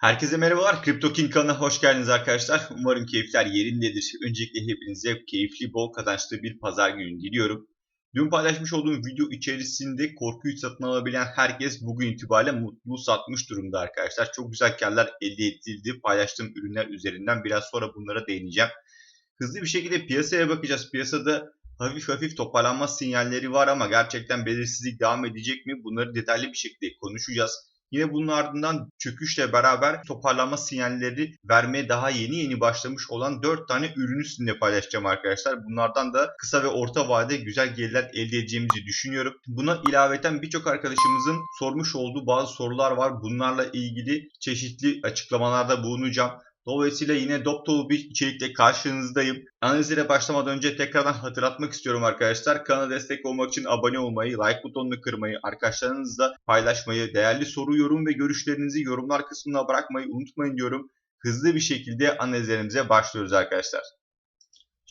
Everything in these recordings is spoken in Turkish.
Herkese merhabalar. Crypto King kanalına hoş geldiniz arkadaşlar. Umarım keyifler yerindedir. Öncelikle hepinize keyifli, bol kazançlı bir pazar günü diliyorum. Dün paylaşmış olduğum video içerisinde korkuyu satın alabilen herkes bugün itibariyle mutlu satmış durumda arkadaşlar. Çok güzel karlar elde edildi paylaştığım ürünler üzerinden. Biraz sonra bunlara değineceğim. Hızlı bir şekilde piyasaya bakacağız. Piyasada hafif hafif toparlanma sinyalleri var ama gerçekten belirsizlik devam edecek mi? Bunları detaylı bir şekilde konuşacağız. Yine bunun ardından çöküşle beraber toparlanma sinyalleri vermeye daha yeni yeni başlamış olan 4 tane ürünü sizinle paylaşacağım arkadaşlar. Bunlardan da kısa ve orta vadede güzel gelirler elde edeceğimizi düşünüyorum. Buna ilaveten birçok arkadaşımızın sormuş olduğu bazı sorular var. Bunlarla ilgili çeşitli açıklamalarda bulunacağım. Dolayısıyla yine dop dolu bir içerikle karşınızdayım. Analizlere başlamadan önce tekrardan hatırlatmak istiyorum arkadaşlar. Kanala destek olmak için abone olmayı, like butonunu kırmayı, arkadaşlarınızla paylaşmayı, değerli soru, yorum ve görüşlerinizi yorumlar kısmına bırakmayı unutmayın diyorum. Hızlı bir şekilde analizlerimize başlıyoruz arkadaşlar.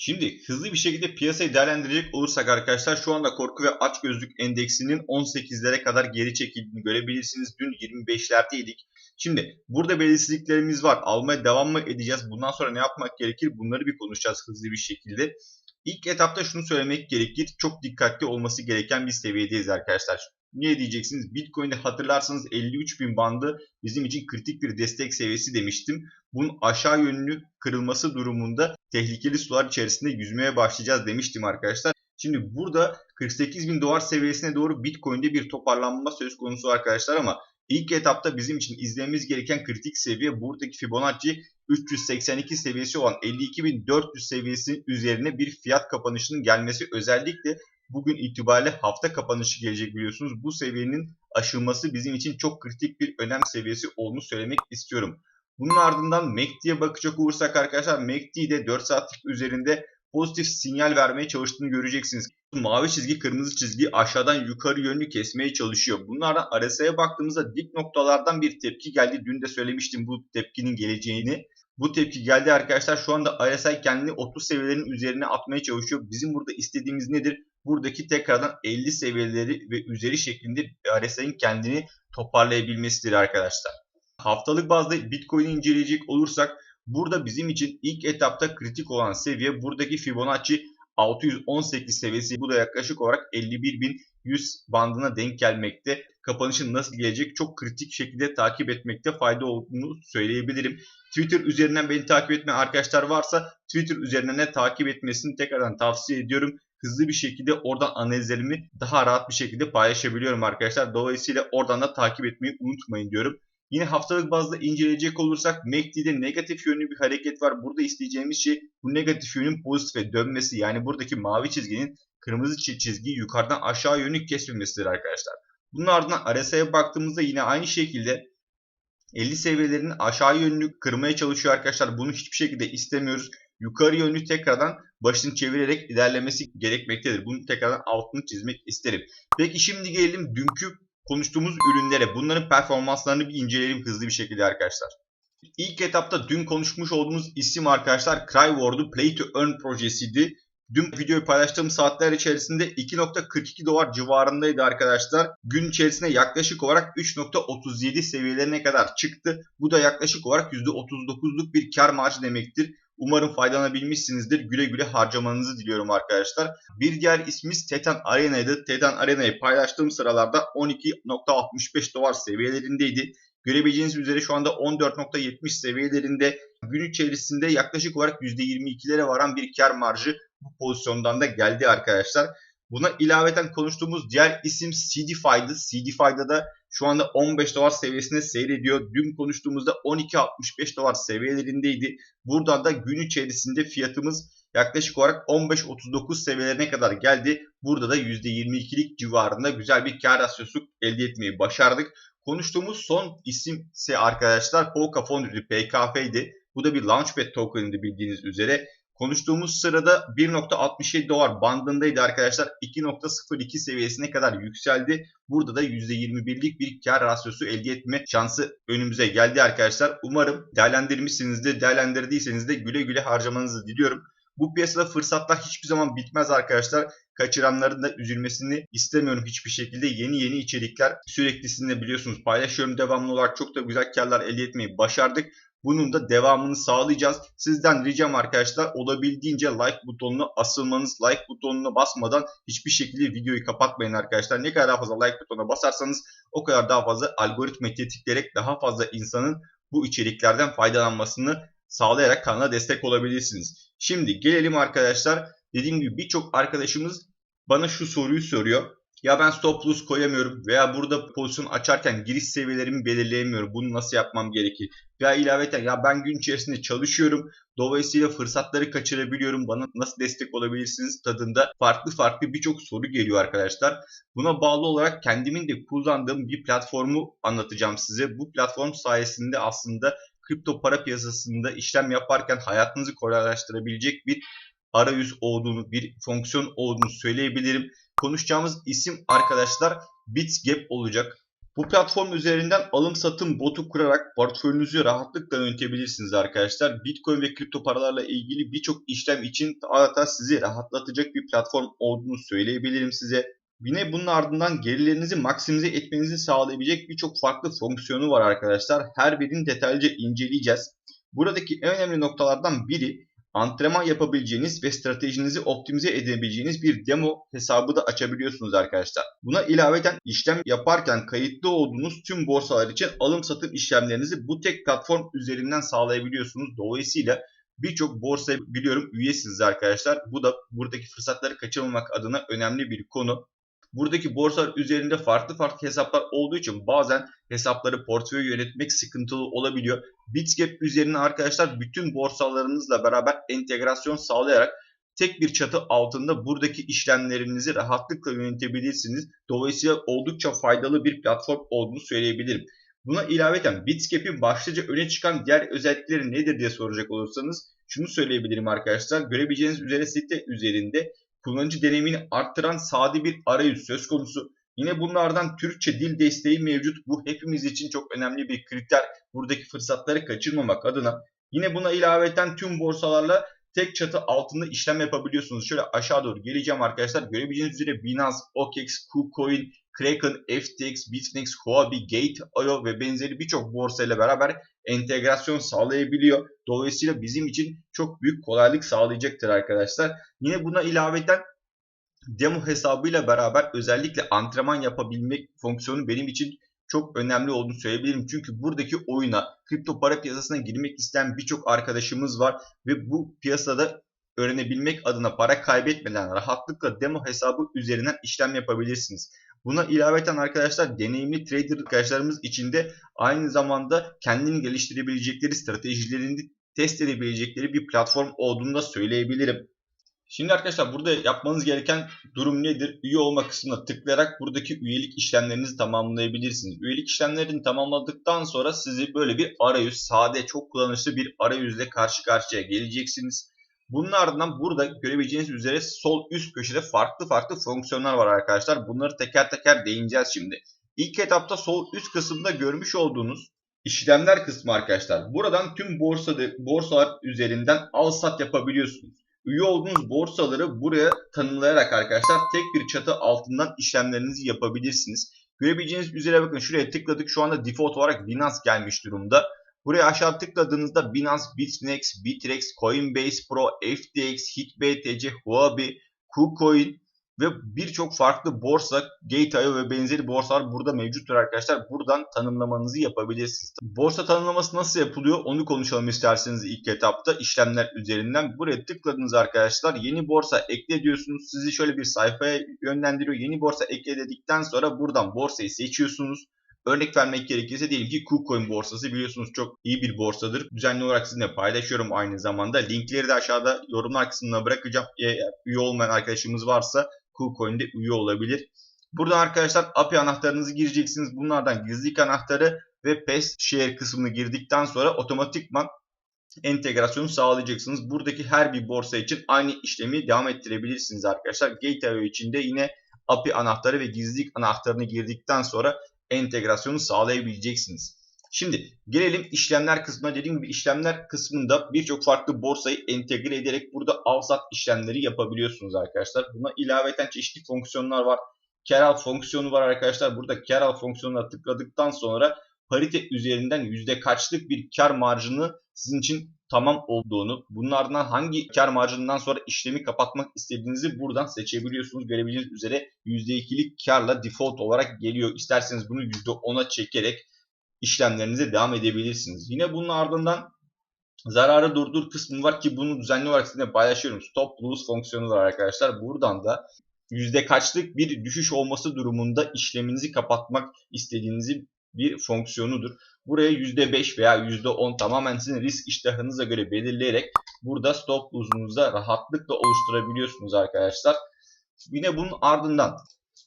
Şimdi hızlı bir şekilde piyasayı değerlendirecek olursak arkadaşlar şu anda korku ve açgözlük endeksinin 18'lere kadar geri çekildiğini görebilirsiniz. Dün 25'lerdeydik. Şimdi burada belirsizliklerimiz var. Almaya devam mı edeceğiz? Bundan sonra ne yapmak gerekir? Bunları bir konuşacağız hızlı bir şekilde. İlk etapta şunu söylemek gerekir. Çok dikkatli olması gereken bir seviyedeyiz arkadaşlar. Niye diyeceksiniz? Bitcoin'de hatırlarsanız 53 bin bandı bizim için kritik bir destek seviyesi demiştim. Bunun aşağı yönlü kırılması durumunda tehlikeli sular içerisinde yüzmeye başlayacağız demiştim arkadaşlar. Şimdi burada 48 bin dolar seviyesine doğru Bitcoin'de bir toparlanma söz konusu arkadaşlar ama İlk etapta bizim için izlememiz gereken kritik seviye buradaki Fibonacci 382 seviyesi olan 52.400 seviyesi üzerine bir fiyat kapanışının gelmesi özellikle bugün itibariyle hafta kapanışı gelecek biliyorsunuz. Bu seviyenin aşılması bizim için çok kritik bir önem seviyesi olduğunu söylemek istiyorum. Bunun ardından MACD'ye bakacak olursak arkadaşlar MACD'de 4 saatlik üzerinde pozitif sinyal vermeye çalıştığını göreceksiniz. Mavi çizgi, kırmızı çizgi aşağıdan yukarı yönlü kesmeye çalışıyor. Bunlardan RSI'ye baktığımızda dip noktalardan bir tepki geldi. Dün de söylemiştim bu tepkinin geleceğini. Bu tepki geldi arkadaşlar. Şu anda RSI kendini 30 seviyelerin üzerine atmaya çalışıyor. Bizim burada istediğimiz nedir? Buradaki tekrardan 50 seviyeleri ve üzeri şeklinde RSI'nin kendini toparlayabilmesidir arkadaşlar. Haftalık bazda Bitcoin'i inceleyecek olursak Burada bizim için ilk etapta kritik olan seviye buradaki Fibonacci 618 seviyesi. Bu da yaklaşık olarak 51.100 bandına denk gelmekte. Kapanışın nasıl gelecek çok kritik şekilde takip etmekte fayda olduğunu söyleyebilirim. Twitter üzerinden beni takip etmeyen arkadaşlar varsa Twitter üzerinden de takip etmesini tekrardan tavsiye ediyorum. Hızlı bir şekilde oradan analizlerimi daha rahat bir şekilde paylaşabiliyorum arkadaşlar. Dolayısıyla oradan da takip etmeyi unutmayın diyorum. Yine haftalık bazda inceleyecek olursak MACD'de negatif yönlü bir hareket var. Burada isteyeceğimiz şey bu negatif yönün pozitife dönmesi. Yani buradaki mavi çizginin kırmızı çizgiyi yukarıdan aşağı yönlü kesmemesidir arkadaşlar. Bunun ardından RSI'ye baktığımızda yine aynı şekilde 50 seviyelerinin aşağı yönlü kırmaya çalışıyor arkadaşlar. Bunu hiçbir şekilde istemiyoruz. Yukarı yönlü tekrardan başını çevirerek ilerlemesi gerekmektedir. Bunu tekrardan altını çizmek isterim. Peki şimdi gelelim dünkü konuştuğumuz ürünlere bunların performanslarını bir inceleyelim hızlı bir şekilde arkadaşlar. İlk etapta dün konuşmuş olduğumuz isim arkadaşlar CryWard'u Play to Earn projesiydi. Dün videoyu paylaştığım saatler içerisinde 2.42 dolar civarındaydı arkadaşlar. Gün içerisinde yaklaşık olarak 3.37 seviyelerine kadar çıktı. Bu da yaklaşık olarak %39'luk bir kar marjı demektir. Umarım faydalanabilmişsinizdir. Güle güle harcamanızı diliyorum arkadaşlar. Bir diğer ismimiz Titan Arena'ydı. Titan Arena'yı paylaştığım sıralarda 12.65 dolar seviyelerindeydi. Görebileceğiniz üzere şu anda 14.70 seviyelerinde gün içerisinde yaklaşık olarak %22'lere varan bir kar marjı bu pozisyondan da geldi arkadaşlar. Buna ilaveten konuştuğumuz diğer isim CDFI'dı. CDFI'da da şu anda 15 dolar seviyesinde seyrediyor. Dün konuştuğumuzda 12.65 dolar seviyelerindeydi. Buradan da gün içerisinde fiyatımız yaklaşık olarak 15.39 seviyelerine kadar geldi. Burada da %22'lik civarında güzel bir kar rasyosu elde etmeyi başardık. Konuştuğumuz son isim ise arkadaşlar Polka Foundry PKF'ydi. Bu da bir Launchpad token'ıydı bildiğiniz üzere. Konuştuğumuz sırada 1.67 dolar bandındaydı arkadaşlar. 2.02 seviyesine kadar yükseldi. Burada da %21'lik bir kar rasyosu elde etme şansı önümüze geldi arkadaşlar. Umarım değerlendirmişsinizdir. Değerlendirdiyseniz de güle güle harcamanızı diliyorum. Bu piyasada fırsatlar hiçbir zaman bitmez arkadaşlar. Kaçıranların da üzülmesini istemiyorum hiçbir şekilde. Yeni yeni içerikler sürekli sizinle biliyorsunuz paylaşıyorum devamlı olarak çok da güzel karlar elde etmeyi başardık. Bunun da devamını sağlayacağız. Sizden ricam arkadaşlar olabildiğince like butonuna asılmanız. Like butonuna basmadan hiçbir şekilde videoyu kapatmayın arkadaşlar. Ne kadar fazla like butonuna basarsanız o kadar daha fazla algoritma tetikleyerek daha fazla insanın bu içeriklerden faydalanmasını sağlayarak kanala destek olabilirsiniz. Şimdi gelelim arkadaşlar. Dediğim gibi birçok arkadaşımız bana şu soruyu soruyor. Ya ben stop loss koyamıyorum veya burada pozisyon açarken giriş seviyelerimi belirleyemiyorum. Bunu nasıl yapmam gerekir? Veya ilaveten ya ben gün içerisinde çalışıyorum. Dolayısıyla fırsatları kaçırabiliyorum. Bana nasıl destek olabilirsiniz tadında farklı farklı birçok soru geliyor arkadaşlar. Buna bağlı olarak kendimin de kullandığım bir platformu anlatacağım size. Bu platform sayesinde aslında kripto para piyasasında işlem yaparken hayatınızı kolaylaştırabilecek bir arayüz olduğunu, bir fonksiyon olduğunu söyleyebilirim. Konuşacağımız isim arkadaşlar BitGap olacak. Bu platform üzerinden alım satım botu kurarak portföyünüzü rahatlıkla yönetebilirsiniz arkadaşlar. Bitcoin ve kripto paralarla ilgili birçok işlem için adeta sizi rahatlatacak bir platform olduğunu söyleyebilirim size. Yine bunun ardından gelirlerinizi maksimize etmenizi sağlayabilecek birçok farklı fonksiyonu var arkadaşlar. Her birini detaylıca inceleyeceğiz. Buradaki en önemli noktalardan biri antrenman yapabileceğiniz ve stratejinizi optimize edebileceğiniz bir demo hesabı da açabiliyorsunuz arkadaşlar. Buna ilaveten işlem yaparken kayıtlı olduğunuz tüm borsalar için alım satım işlemlerinizi bu tek platform üzerinden sağlayabiliyorsunuz. Dolayısıyla birçok borsa biliyorum üyesiniz arkadaşlar. Bu da buradaki fırsatları kaçırmamak adına önemli bir konu. Buradaki borsalar üzerinde farklı farklı hesaplar olduğu için bazen hesapları portföy yönetmek sıkıntılı olabiliyor. Bitsgap üzerine arkadaşlar bütün borsalarınızla beraber entegrasyon sağlayarak tek bir çatı altında buradaki işlemlerinizi rahatlıkla yönetebilirsiniz. Dolayısıyla oldukça faydalı bir platform olduğunu söyleyebilirim. Buna ilaveten Bitscap'in başlıca öne çıkan diğer özellikleri nedir diye soracak olursanız şunu söyleyebilirim arkadaşlar. Görebileceğiniz üzere site üzerinde kullanıcı deneyimini arttıran sade bir arayüz söz konusu. Yine bunlardan Türkçe dil desteği mevcut. Bu hepimiz için çok önemli bir kriter. Buradaki fırsatları kaçırmamak adına. Yine buna ilaveten tüm borsalarla tek çatı altında işlem yapabiliyorsunuz. Şöyle aşağı doğru geleceğim arkadaşlar. Görebileceğiniz üzere Binance, OKEx, KuCoin, Kraken, FTX, Bitfinex, Huobi, Gate.io ve benzeri birçok borsa ile beraber entegrasyon sağlayabiliyor. Dolayısıyla bizim için çok büyük kolaylık sağlayacaktır arkadaşlar. Yine buna ilaveten demo hesabıyla beraber özellikle antrenman yapabilmek fonksiyonu benim için çok önemli olduğunu söyleyebilirim. Çünkü buradaki oyuna, kripto para piyasasına girmek isteyen birçok arkadaşımız var ve bu piyasada öğrenebilmek adına para kaybetmeden rahatlıkla demo hesabı üzerinden işlem yapabilirsiniz. Buna ilaveten arkadaşlar deneyimli trader arkadaşlarımız için de aynı zamanda kendini geliştirebilecekleri stratejilerini test edebilecekleri bir platform olduğunu da söyleyebilirim. Şimdi arkadaşlar burada yapmanız gereken durum nedir? Üye olma kısmına tıklayarak buradaki üyelik işlemlerinizi tamamlayabilirsiniz. Üyelik işlemlerini tamamladıktan sonra sizi böyle bir arayüz, sade, çok kullanışlı bir arayüzle karşı karşıya geleceksiniz. Bunun ardından burada görebileceğiniz üzere sol üst köşede farklı farklı fonksiyonlar var arkadaşlar. Bunları teker teker değineceğiz şimdi. İlk etapta sol üst kısımda görmüş olduğunuz işlemler kısmı arkadaşlar. Buradan tüm borsada, borsalar üzerinden al sat yapabiliyorsunuz. Üye olduğunuz borsaları buraya tanımlayarak arkadaşlar tek bir çatı altından işlemlerinizi yapabilirsiniz. Görebileceğiniz üzere bakın şuraya tıkladık. Şu anda default olarak Binance gelmiş durumda. Buraya aşağı tıkladığınızda Binance, Bitfinex, Bitrex, Coinbase Pro, FTX, HitBTC, Huobi, KuCoin ve birçok farklı borsa, Gate.io ve benzeri borsalar burada mevcuttur arkadaşlar. Buradan tanımlamanızı yapabilirsiniz. Borsa tanımlaması nasıl yapılıyor onu konuşalım isterseniz ilk etapta işlemler üzerinden. Buraya tıkladınız arkadaşlar. Yeni borsa ekle diyorsunuz. Sizi şöyle bir sayfaya yönlendiriyor. Yeni borsa ekle dedikten sonra buradan borsayı seçiyorsunuz. Örnek vermek gerekirse diyelim ki KuCoin borsası biliyorsunuz çok iyi bir borsadır. Düzenli olarak sizinle paylaşıyorum aynı zamanda. Linkleri de aşağıda yorumlar kısmına bırakacağım. Eğer üye olmayan arkadaşımız varsa KuCoin'de üye olabilir. Burada arkadaşlar API anahtarınızı gireceksiniz. Bunlardan gizlilik anahtarı ve PES share kısmını girdikten sonra otomatikman entegrasyonu sağlayacaksınız. Buradaki her bir borsa için aynı işlemi devam ettirebilirsiniz arkadaşlar. Gate.io için de yine API anahtarı ve gizlilik anahtarını girdikten sonra entegrasyonu sağlayabileceksiniz. Şimdi gelelim işlemler kısmına. Dediğim gibi işlemler kısmında birçok farklı borsayı entegre ederek burada al-sat işlemleri yapabiliyorsunuz arkadaşlar. Buna ilaveten çeşitli fonksiyonlar var. Kar fonksiyonu var arkadaşlar. Burada kar fonksiyonuna tıkladıktan sonra parite üzerinden yüzde kaçlık bir kar marjını sizin için tamam olduğunu, bunlardan hangi kar marjından sonra işlemi kapatmak istediğinizi buradan seçebiliyorsunuz. Görebileceğiniz üzere %2'lik karla default olarak geliyor. İsterseniz bunu %10'a çekerek işlemlerinize devam edebilirsiniz. Yine bunun ardından zararı durdur kısmı var ki bunu düzenli olarak sizinle paylaşıyorum. Stop lose fonksiyonu var arkadaşlar. Buradan da yüzde kaçlık bir düşüş olması durumunda işleminizi kapatmak istediğinizi bir fonksiyonudur. Buraya %5 veya %10 tamamen sizin risk iştahınıza göre belirleyerek burada stop loss'unuzu rahatlıkla oluşturabiliyorsunuz arkadaşlar. Yine bunun ardından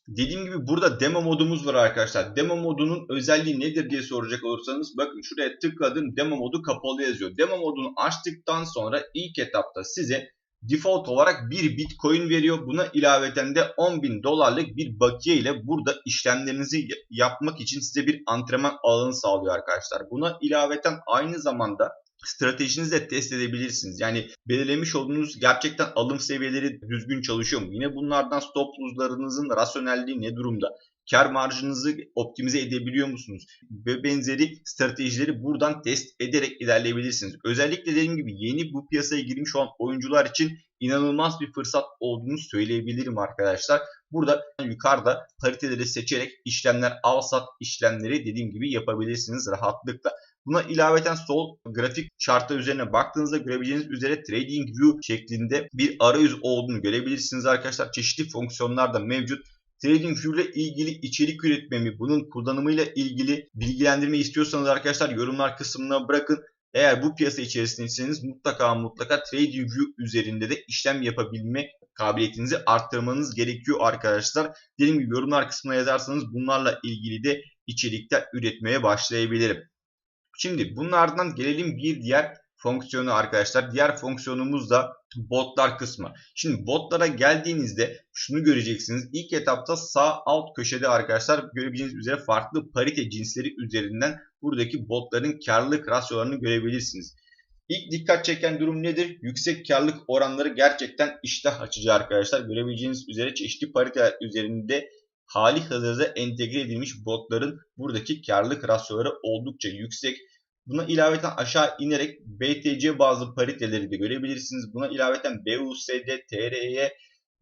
Dediğim gibi burada demo modumuz var arkadaşlar. Demo modunun özelliği nedir diye soracak olursanız bakın şuraya tıkladım demo modu kapalı yazıyor. Demo modunu açtıktan sonra ilk etapta size default olarak bir bitcoin veriyor. Buna ilaveten de 10.000 dolarlık bir bakiye ile burada işlemlerinizi yapmak için size bir antrenman alanı sağlıyor arkadaşlar. Buna ilaveten aynı zamanda stratejinizi de test edebilirsiniz. Yani belirlemiş olduğunuz gerçekten alım seviyeleri düzgün çalışıyor mu? Yine bunlardan stop loss'larınızın rasyonelliği ne durumda? Kar marjınızı optimize edebiliyor musunuz? Ve benzeri stratejileri buradan test ederek ilerleyebilirsiniz. Özellikle dediğim gibi yeni bu piyasaya girmiş olan oyuncular için inanılmaz bir fırsat olduğunu söyleyebilirim arkadaşlar. Burada yukarıda pariteleri seçerek işlemler al sat işlemleri dediğim gibi yapabilirsiniz rahatlıkla. Buna ilaveten sol grafik şartı üzerine baktığınızda görebileceğiniz üzere Trading View şeklinde bir arayüz olduğunu görebilirsiniz arkadaşlar. Çeşitli fonksiyonlar da mevcut. TradingView ile ilgili içerik üretmemi, bunun kullanımıyla ilgili bilgilendirme istiyorsanız arkadaşlar yorumlar kısmına bırakın. Eğer bu piyasa içerisindeyseniz mutlaka mutlaka TradingView üzerinde de işlem yapabilme kabiliyetinizi arttırmanız gerekiyor arkadaşlar. Dediğim gibi yorumlar kısmına yazarsanız bunlarla ilgili de içerikler üretmeye başlayabilirim. Şimdi bunlardan gelelim bir diğer fonksiyonu arkadaşlar. Diğer fonksiyonumuz da botlar kısmı. Şimdi botlara geldiğinizde şunu göreceksiniz. İlk etapta sağ alt köşede arkadaşlar görebileceğiniz üzere farklı parite cinsleri üzerinden buradaki botların karlılık rasyolarını görebilirsiniz. İlk dikkat çeken durum nedir? Yüksek karlılık oranları gerçekten iştah açıcı arkadaşlar. Görebileceğiniz üzere çeşitli pariteler üzerinde hali hazırda entegre edilmiş botların buradaki karlılık rasyoları oldukça yüksek. Buna ilaveten aşağı inerek BTC bazı pariteleri de görebilirsiniz. Buna ilaveten BUSD, TRY,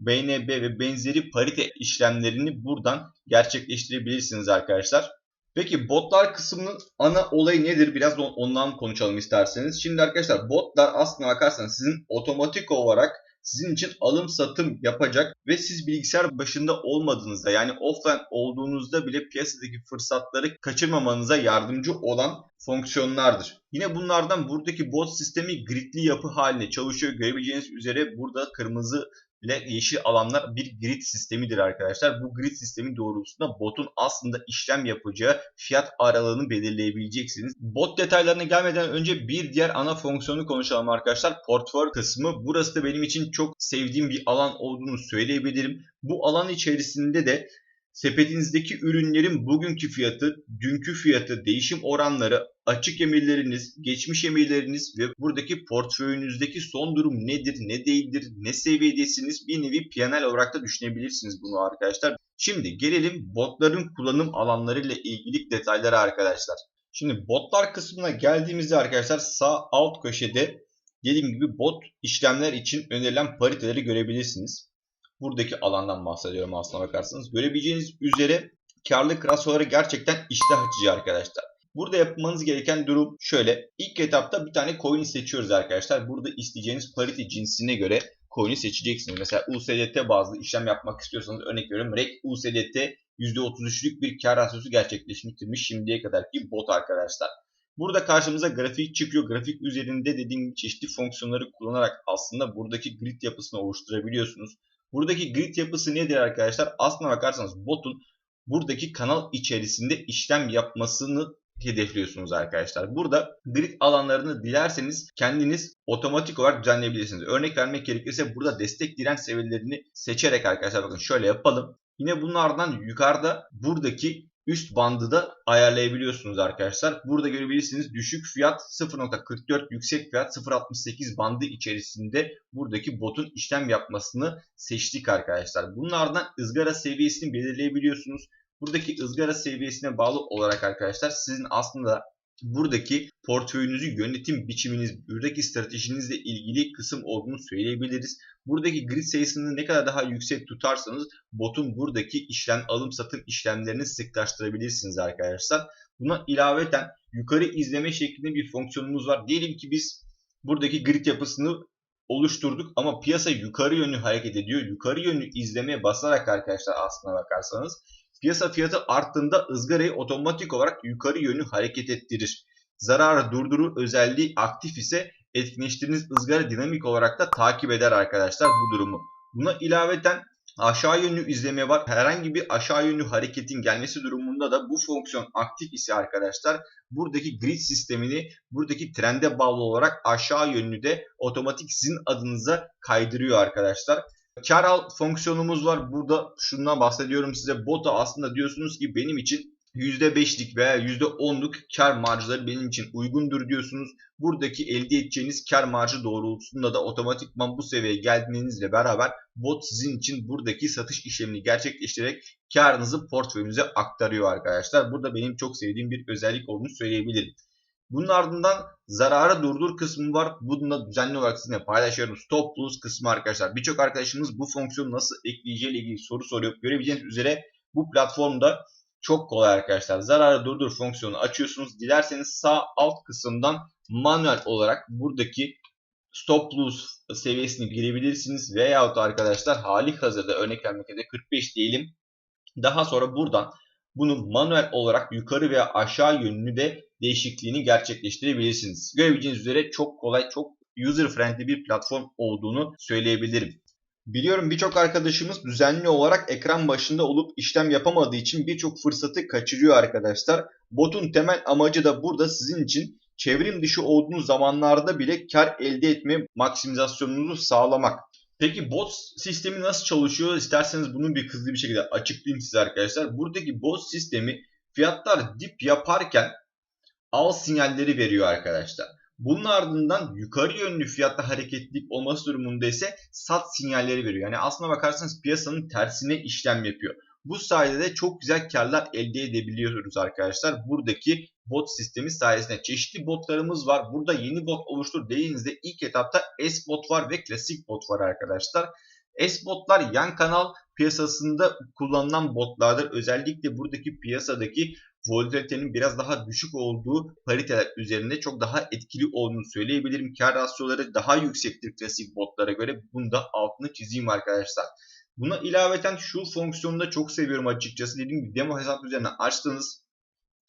BNB ve benzeri parite işlemlerini buradan gerçekleştirebilirsiniz arkadaşlar. Peki botlar kısmının ana olayı nedir? Biraz ondan konuşalım isterseniz. Şimdi arkadaşlar botlar aslında bakarsanız sizin otomatik olarak sizin için alım satım yapacak ve siz bilgisayar başında olmadığınızda yani offline olduğunuzda bile piyasadaki fırsatları kaçırmamanıza yardımcı olan fonksiyonlardır. Yine bunlardan buradaki bot sistemi gridli yapı haline çalışıyor. Görebileceğiniz üzere burada kırmızı ile yeşil alanlar bir grid sistemidir arkadaşlar. Bu grid sistemi doğrultusunda botun aslında işlem yapacağı fiyat aralığını belirleyebileceksiniz. Bot detaylarına gelmeden önce bir diğer ana fonksiyonu konuşalım arkadaşlar. Portföy kısmı. Burası da benim için çok sevdiğim bir alan olduğunu söyleyebilirim. Bu alan içerisinde de Sepetinizdeki ürünlerin bugünkü fiyatı, dünkü fiyatı, değişim oranları, açık emirleriniz, geçmiş emirleriniz ve buradaki portföyünüzdeki son durum nedir, ne değildir, ne seviyedesiniz bir nevi PNL olarak da düşünebilirsiniz bunu arkadaşlar. Şimdi gelelim botların kullanım alanları ile ilgili detaylara arkadaşlar. Şimdi botlar kısmına geldiğimizde arkadaşlar sağ alt köşede dediğim gibi bot işlemler için önerilen pariteleri görebilirsiniz buradaki alandan bahsediyorum aslına bakarsanız. Görebileceğiniz üzere karlılık rasyoları gerçekten iştah açıcı arkadaşlar. Burada yapmanız gereken durum şöyle. İlk etapta bir tane coin seçiyoruz arkadaşlar. Burada isteyeceğiniz parite cinsine göre coin'i seçeceksiniz. Mesela USDT bazlı işlem yapmak istiyorsanız örnek veriyorum. REC USDT %33'lük bir kar rasyosu gerçekleştirmiş şimdiye kadar ki bot arkadaşlar. Burada karşımıza grafik çıkıyor. Grafik üzerinde dediğim çeşitli fonksiyonları kullanarak aslında buradaki grid yapısını oluşturabiliyorsunuz. Buradaki grid yapısı nedir arkadaşlar? Aslına bakarsanız botun buradaki kanal içerisinde işlem yapmasını hedefliyorsunuz arkadaşlar. Burada grid alanlarını dilerseniz kendiniz otomatik olarak düzenleyebilirsiniz. Örnek vermek gerekirse burada destek direnç seviyelerini seçerek arkadaşlar bakın şöyle yapalım. Yine bunlardan yukarıda buradaki üst bandı da ayarlayabiliyorsunuz arkadaşlar. Burada görebilirsiniz düşük fiyat 0.44 yüksek fiyat 0.68 bandı içerisinde buradaki botun işlem yapmasını seçtik arkadaşlar. Bunlardan ızgara seviyesini belirleyebiliyorsunuz. Buradaki ızgara seviyesine bağlı olarak arkadaşlar sizin aslında buradaki portföyünüzü yönetim biçiminiz, buradaki stratejinizle ilgili kısım olduğunu söyleyebiliriz. Buradaki grid sayısını ne kadar daha yüksek tutarsanız botun buradaki işlem alım satım işlemlerini sıklaştırabilirsiniz arkadaşlar. Buna ilaveten yukarı izleme şeklinde bir fonksiyonumuz var. Diyelim ki biz buradaki grid yapısını oluşturduk ama piyasa yukarı yönlü hareket ediyor. Yukarı yönlü izlemeye basarak arkadaşlar aslına bakarsanız Piyasa fiyatı arttığında ızgarayı otomatik olarak yukarı yönlü hareket ettirir. Zararı durdurur özelliği aktif ise etkinleştirdiğiniz ızgara dinamik olarak da takip eder arkadaşlar bu durumu. Buna ilaveten aşağı yönlü izleme var. Herhangi bir aşağı yönlü hareketin gelmesi durumunda da bu fonksiyon aktif ise arkadaşlar buradaki grid sistemini buradaki trende bağlı olarak aşağı yönlü de otomatik sizin adınıza kaydırıyor arkadaşlar. Kar al fonksiyonumuz var. Burada şundan bahsediyorum size. Bota aslında diyorsunuz ki benim için %5'lik veya %10'luk kar marjları benim için uygundur diyorsunuz. Buradaki elde edeceğiniz kar marjı doğrultusunda da otomatikman bu seviyeye geldiğinizle beraber bot sizin için buradaki satış işlemini gerçekleştirerek karınızı portföyünüze aktarıyor arkadaşlar. Burada benim çok sevdiğim bir özellik olduğunu söyleyebilirim. Bunun ardından zararı durdur kısmı var. Bunu da düzenli olarak sizinle paylaşıyorum. Stop loss kısmı arkadaşlar. Birçok arkadaşımız bu fonksiyonu nasıl ekleyeceğiyle ilgili soru soruyor. Görebileceğiniz üzere bu platformda çok kolay arkadaşlar. Zararı durdur fonksiyonu açıyorsunuz. Dilerseniz sağ alt kısımdan manuel olarak buradaki stop loss seviyesini girebilirsiniz. Veyahut arkadaşlar hali hazırda örnek vermek üzere 45 diyelim. Daha sonra buradan bunu manuel olarak yukarı veya aşağı yönlü de değişikliğini gerçekleştirebilirsiniz. Görebileceğiniz üzere çok kolay, çok user friendly bir platform olduğunu söyleyebilirim. Biliyorum birçok arkadaşımız düzenli olarak ekran başında olup işlem yapamadığı için birçok fırsatı kaçırıyor arkadaşlar. Botun temel amacı da burada sizin için çevrim dışı olduğunuz zamanlarda bile kar elde etme maksimizasyonunuzu sağlamak. Peki bot sistemi nasıl çalışıyor? İsterseniz bunu bir hızlı bir şekilde açıklayayım size arkadaşlar. Buradaki bot sistemi fiyatlar dip yaparken al sinyalleri veriyor arkadaşlar. Bunun ardından yukarı yönlü fiyatta hareketlilik olması durumunda ise sat sinyalleri veriyor. Yani aslına bakarsanız piyasanın tersine işlem yapıyor. Bu sayede de çok güzel karlar elde edebiliyoruz arkadaşlar. Buradaki bot sistemi sayesinde çeşitli botlarımız var. Burada yeni bot oluştur dediğinizde ilk etapta S-bot var ve klasik bot var arkadaşlar. S-botlar yan kanal piyasasında kullanılan botlardır. Özellikle buradaki piyasadaki volatilitenin biraz daha düşük olduğu pariteler üzerinde çok daha etkili olduğunu söyleyebilirim. Kar rasyoları daha yüksektir klasik botlara göre. Bunu da altını çizeyim arkadaşlar. Buna ilaveten şu fonksiyonu da çok seviyorum açıkçası. Dediğim gibi demo hesap üzerine açtığınız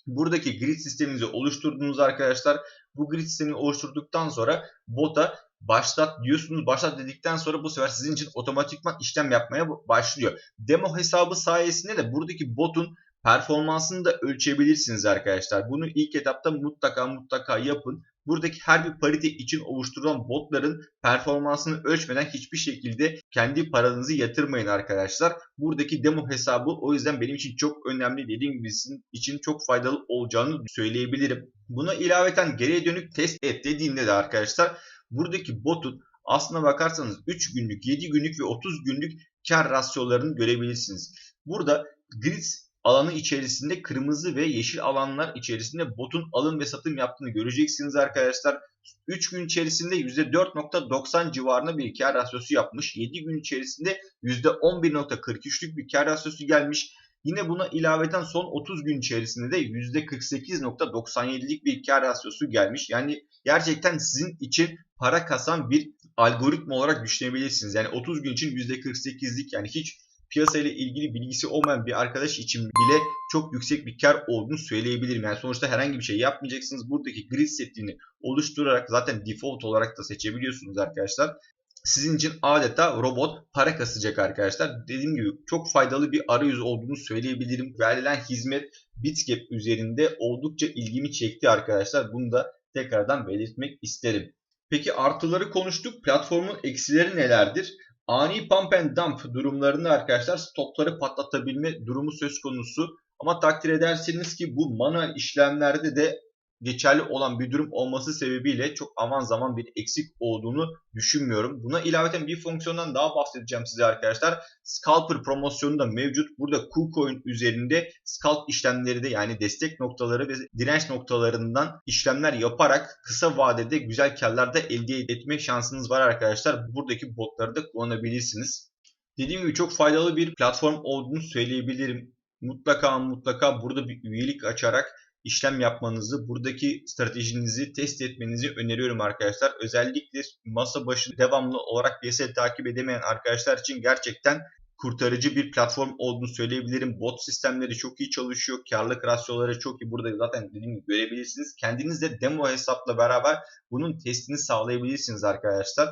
buradaki grid sisteminizi oluşturdunuz arkadaşlar. Bu grid sistemini oluşturduktan sonra bota başlat diyorsunuz. Başlat dedikten sonra bu sefer sizin için otomatikman işlem yapmaya başlıyor. Demo hesabı sayesinde de buradaki botun performansını da ölçebilirsiniz arkadaşlar. Bunu ilk etapta mutlaka mutlaka yapın. Buradaki her bir parite için oluşturulan botların performansını ölçmeden hiçbir şekilde kendi paranızı yatırmayın arkadaşlar. Buradaki demo hesabı o yüzden benim için çok önemli dediğim gibi sizin için çok faydalı olacağını söyleyebilirim. Buna ilaveten geriye dönük test et dediğimde de arkadaşlar buradaki botun aslına bakarsanız 3 günlük, 7 günlük ve 30 günlük kar rasyolarını görebilirsiniz. Burada grid alanı içerisinde kırmızı ve yeşil alanlar içerisinde botun alım ve satım yaptığını göreceksiniz arkadaşlar. 3 gün içerisinde %4.90 civarında bir kar rasyosu yapmış. 7 gün içerisinde %11.43'lük bir kar rasyosu gelmiş. Yine buna ilaveten son 30 gün içerisinde de %48.97'lik bir kar rasyosu gelmiş. Yani gerçekten sizin için para kasan bir algoritma olarak düşünebilirsiniz. Yani 30 gün için %48'lik yani hiç piyasayla ilgili bilgisi olmayan bir arkadaş için bile çok yüksek bir kar olduğunu söyleyebilirim. Yani sonuçta herhangi bir şey yapmayacaksınız. Buradaki grid setini oluşturarak zaten default olarak da seçebiliyorsunuz arkadaşlar. Sizin için adeta robot para kasacak arkadaşlar. Dediğim gibi çok faydalı bir arayüz olduğunu söyleyebilirim. Verilen hizmet Bitscap üzerinde oldukça ilgimi çekti arkadaşlar. Bunu da tekrardan belirtmek isterim. Peki artıları konuştuk. Platformun eksileri nelerdir? Ani pump and dump durumlarında arkadaşlar stopları patlatabilme durumu söz konusu. Ama takdir edersiniz ki bu manuel işlemlerde de geçerli olan bir durum olması sebebiyle çok aman zaman bir eksik olduğunu düşünmüyorum. Buna ilaveten bir fonksiyondan daha bahsedeceğim size arkadaşlar. Scalper promosyonu da mevcut. Burada KuCoin üzerinde scalp işlemleri de yani destek noktaları ve direnç noktalarından işlemler yaparak kısa vadede güzel karlar da elde etme şansınız var arkadaşlar. Buradaki botları da kullanabilirsiniz. Dediğim gibi çok faydalı bir platform olduğunu söyleyebilirim. Mutlaka mutlaka burada bir üyelik açarak işlem yapmanızı, buradaki stratejinizi test etmenizi öneriyorum arkadaşlar. Özellikle masa başı devamlı olarak piyasayı takip edemeyen arkadaşlar için gerçekten kurtarıcı bir platform olduğunu söyleyebilirim. Bot sistemleri çok iyi çalışıyor. Karlılık rasyoları çok iyi. Burada zaten dediğim gibi görebilirsiniz. Kendiniz de demo hesapla beraber bunun testini sağlayabilirsiniz arkadaşlar.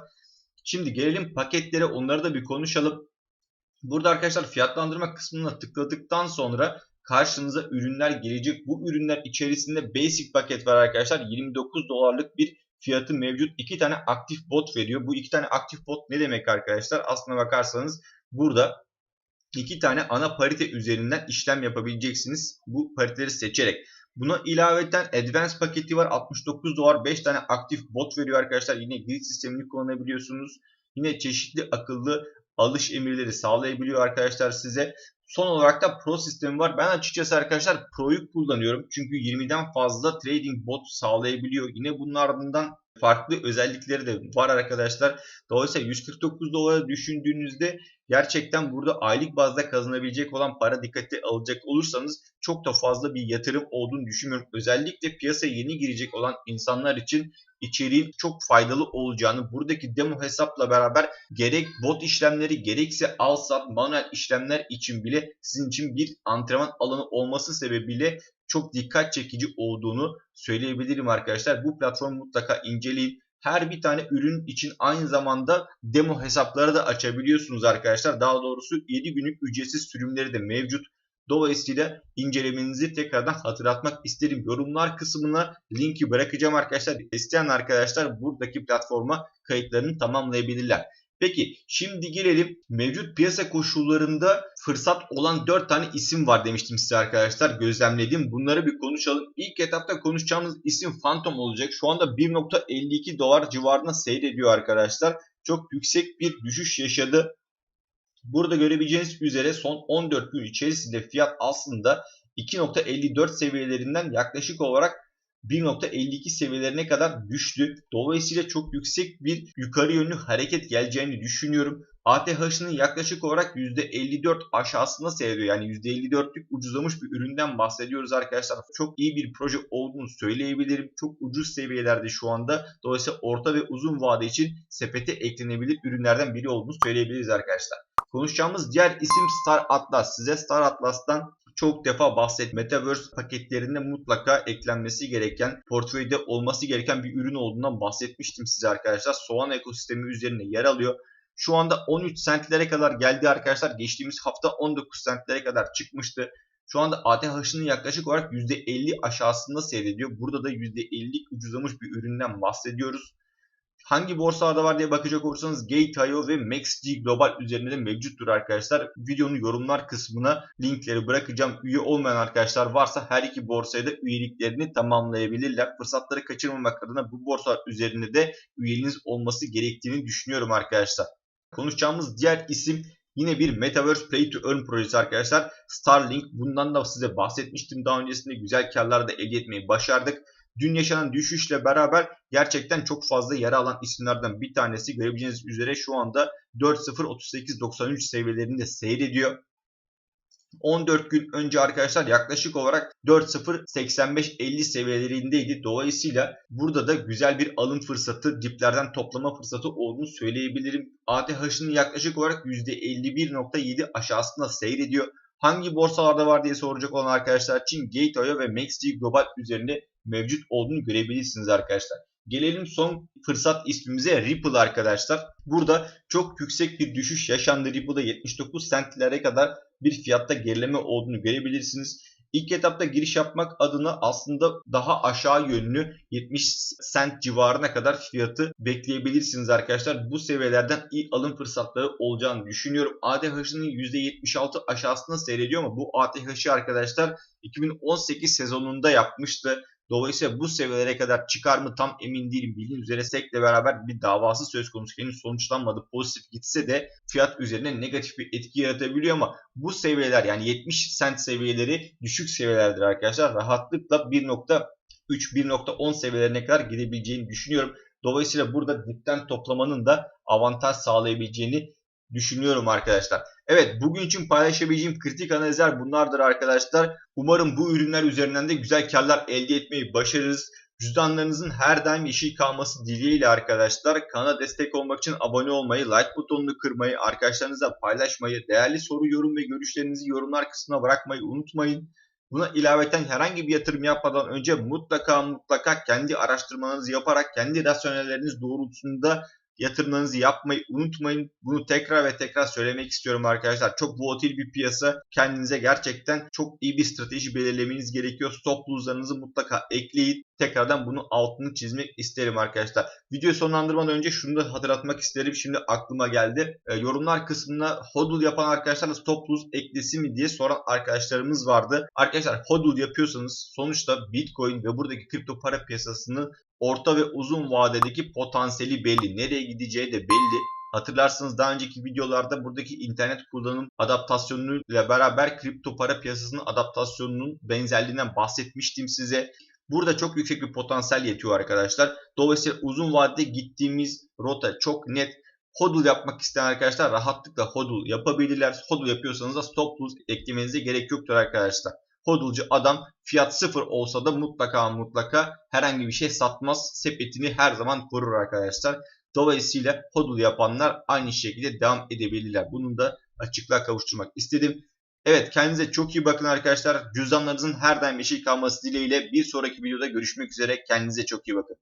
Şimdi gelelim paketlere. Onları da bir konuşalım. Burada arkadaşlar fiyatlandırma kısmına tıkladıktan sonra karşınıza ürünler gelecek. Bu ürünler içerisinde basic paket var arkadaşlar. 29 dolarlık bir fiyatı mevcut. İki tane aktif bot veriyor. Bu iki tane aktif bot ne demek arkadaşlar? Aslına bakarsanız burada iki tane ana parite üzerinden işlem yapabileceksiniz. Bu pariteleri seçerek. Buna ilaveten Advanced paketi var. 69 dolar 5 tane aktif bot veriyor arkadaşlar. Yine grid sistemini kullanabiliyorsunuz. Yine çeşitli akıllı alış emirleri sağlayabiliyor arkadaşlar size. Son olarak da Pro sistemi var. Ben açıkçası arkadaşlar Pro'yu kullanıyorum. Çünkü 20'den fazla trading bot sağlayabiliyor. Yine bunun ardından farklı özellikleri de var arkadaşlar. Dolayısıyla 149 dolara düşündüğünüzde gerçekten burada aylık bazda kazanabilecek olan para dikkate alacak olursanız çok da fazla bir yatırım olduğunu düşünmüyorum. Özellikle piyasaya yeni girecek olan insanlar için içeriğin çok faydalı olacağını buradaki demo hesapla beraber gerek bot işlemleri gerekse al sat manuel işlemler için bile sizin için bir antrenman alanı olması sebebiyle çok dikkat çekici olduğunu söyleyebilirim arkadaşlar. Bu platformu mutlaka inceleyin. Her bir tane ürün için aynı zamanda demo hesapları da açabiliyorsunuz arkadaşlar. Daha doğrusu 7 günlük ücretsiz sürümleri de mevcut. Dolayısıyla incelemenizi tekrardan hatırlatmak isterim. Yorumlar kısmına linki bırakacağım arkadaşlar. İsteyen arkadaşlar buradaki platforma kayıtlarını tamamlayabilirler. Peki şimdi gelelim mevcut piyasa koşullarında fırsat olan 4 tane isim var demiştim size arkadaşlar. Gözlemledim. Bunları bir konuşalım. İlk etapta konuşacağımız isim Phantom olacak. Şu anda 1.52 dolar civarında seyrediyor arkadaşlar. Çok yüksek bir düşüş yaşadı. Burada görebileceğiniz üzere son 14 gün içerisinde fiyat aslında 2.54 seviyelerinden yaklaşık olarak 1.52 seviyelerine kadar düştü. Dolayısıyla çok yüksek bir yukarı yönlü hareket geleceğini düşünüyorum. ATH'ının yaklaşık olarak %54 aşağısında seyrediyor. Yani %54'lük ucuzlamış bir üründen bahsediyoruz arkadaşlar. Çok iyi bir proje olduğunu söyleyebilirim. Çok ucuz seviyelerde şu anda. Dolayısıyla orta ve uzun vade için sepete eklenebilir ürünlerden biri olduğunu söyleyebiliriz arkadaşlar. Konuşacağımız diğer isim Star Atlas. Size Star Atlas'tan çok defa bahset Metaverse paketlerinde mutlaka eklenmesi gereken, portföyde olması gereken bir ürün olduğundan bahsetmiştim size arkadaşlar. Soğan ekosistemi üzerinde yer alıyor. Şu anda 13 centlere kadar geldi arkadaşlar. Geçtiğimiz hafta 19 centlere kadar çıkmıştı. Şu anda ATH'ının yaklaşık olarak %50 aşağısında seyrediyor. Burada da %50'lik ucuzlamış bir üründen bahsediyoruz. Hangi borsalarda var diye bakacak olursanız Gate.io ve MaxG Global üzerinde de mevcuttur arkadaşlar. Videonun yorumlar kısmına linkleri bırakacağım. Üye olmayan arkadaşlar varsa her iki borsaya da üyeliklerini tamamlayabilirler. Fırsatları kaçırmamak adına bu borsalar üzerinde de üyeliğiniz olması gerektiğini düşünüyorum arkadaşlar. Konuşacağımız diğer isim Yine bir Metaverse Play to Earn projesi arkadaşlar. Starlink bundan da size bahsetmiştim. Daha öncesinde güzel karlar da elde etmeyi başardık. Dün yaşanan düşüşle beraber gerçekten çok fazla yara alan isimlerden bir tanesi. Görebileceğiniz üzere şu anda 4.038.93 seviyelerinde seyrediyor. 14 gün önce arkadaşlar yaklaşık olarak 4.085.50 seviyelerindeydi. Dolayısıyla burada da güzel bir alım fırsatı, diplerden toplama fırsatı olduğunu söyleyebilirim. ATH'ının yaklaşık olarak %51.7 aşağısında seyrediyor. Hangi borsalarda var diye soracak olan arkadaşlar için Gate.io ve MaxG Global üzerinde mevcut olduğunu görebilirsiniz arkadaşlar. Gelelim son fırsat ismimize Ripple arkadaşlar. Burada çok yüksek bir düşüş yaşandı. Ripple'da 79 centlere kadar bir fiyatta gerileme olduğunu görebilirsiniz. İlk etapta giriş yapmak adına aslında daha aşağı yönlü 70 sent civarına kadar fiyatı bekleyebilirsiniz arkadaşlar. Bu seviyelerden iyi alım fırsatları olacağını düşünüyorum. ATH'ının %76 aşağısında seyrediyor ama bu ATH'ı arkadaşlar 2018 sezonunda yapmıştı. Dolayısıyla bu seviyelere kadar çıkar mı tam emin değilim. Bildiğiniz üzere SEC'le beraber bir davası söz konusu. Henüz sonuçlanmadı. Pozitif gitse de fiyat üzerine negatif bir etki yaratabiliyor ama bu seviyeler yani 70 sent seviyeleri düşük seviyelerdir arkadaşlar. Rahatlıkla 1.3 1.10 seviyelerine kadar gidebileceğini düşünüyorum. Dolayısıyla burada dipten toplamanın da avantaj sağlayabileceğini düşünüyorum arkadaşlar. Evet bugün için paylaşabileceğim kritik analizler bunlardır arkadaşlar. Umarım bu ürünler üzerinden de güzel karlar elde etmeyi başarırız. Cüzdanlarınızın her daim yeşil kalması dileğiyle arkadaşlar. Kanala destek olmak için abone olmayı, like butonunu kırmayı, arkadaşlarınızla paylaşmayı, değerli soru, yorum ve görüşlerinizi yorumlar kısmına bırakmayı unutmayın. Buna ilaveten herhangi bir yatırım yapmadan önce mutlaka mutlaka kendi araştırmanızı yaparak kendi rasyonelleriniz doğrultusunda yatırımlarınızı yapmayı unutmayın. Bunu tekrar ve tekrar söylemek istiyorum arkadaşlar. Çok volatil bir piyasa. Kendinize gerçekten çok iyi bir strateji belirlemeniz gerekiyor. Stop loss'larınızı mutlaka ekleyin. Tekrardan bunu altını çizmek isterim arkadaşlar. Video sonlandırmadan önce şunu da hatırlatmak isterim. Şimdi aklıma geldi. E, yorumlar kısmına hodl yapan arkadaşlar stop loss eklesi mi diye soran arkadaşlarımız vardı. Arkadaşlar hodl yapıyorsanız sonuçta Bitcoin ve buradaki kripto para piyasasının orta ve uzun vadedeki potansiyeli belli. Nereye gideceği de belli. Hatırlarsınız daha önceki videolarda buradaki internet kullanım adaptasyonuyla beraber kripto para piyasasının adaptasyonunun benzerliğinden bahsetmiştim size. Burada çok yüksek bir potansiyel yetiyor arkadaşlar. Dolayısıyla uzun vadede gittiğimiz rota çok net. Hodl yapmak isteyen arkadaşlar rahatlıkla hodl yapabilirler. Hodl yapıyorsanız da stop loss eklemenize gerek yoktur arkadaşlar. Hodlcu adam fiyat sıfır olsa da mutlaka mutlaka herhangi bir şey satmaz. Sepetini her zaman korur arkadaşlar. Dolayısıyla hodl yapanlar aynı şekilde devam edebilirler. Bunu da açıklığa kavuşturmak istedim. Evet kendinize çok iyi bakın arkadaşlar. Cüzdanlarınızın her daim yeşil kalması dileğiyle bir sonraki videoda görüşmek üzere. Kendinize çok iyi bakın.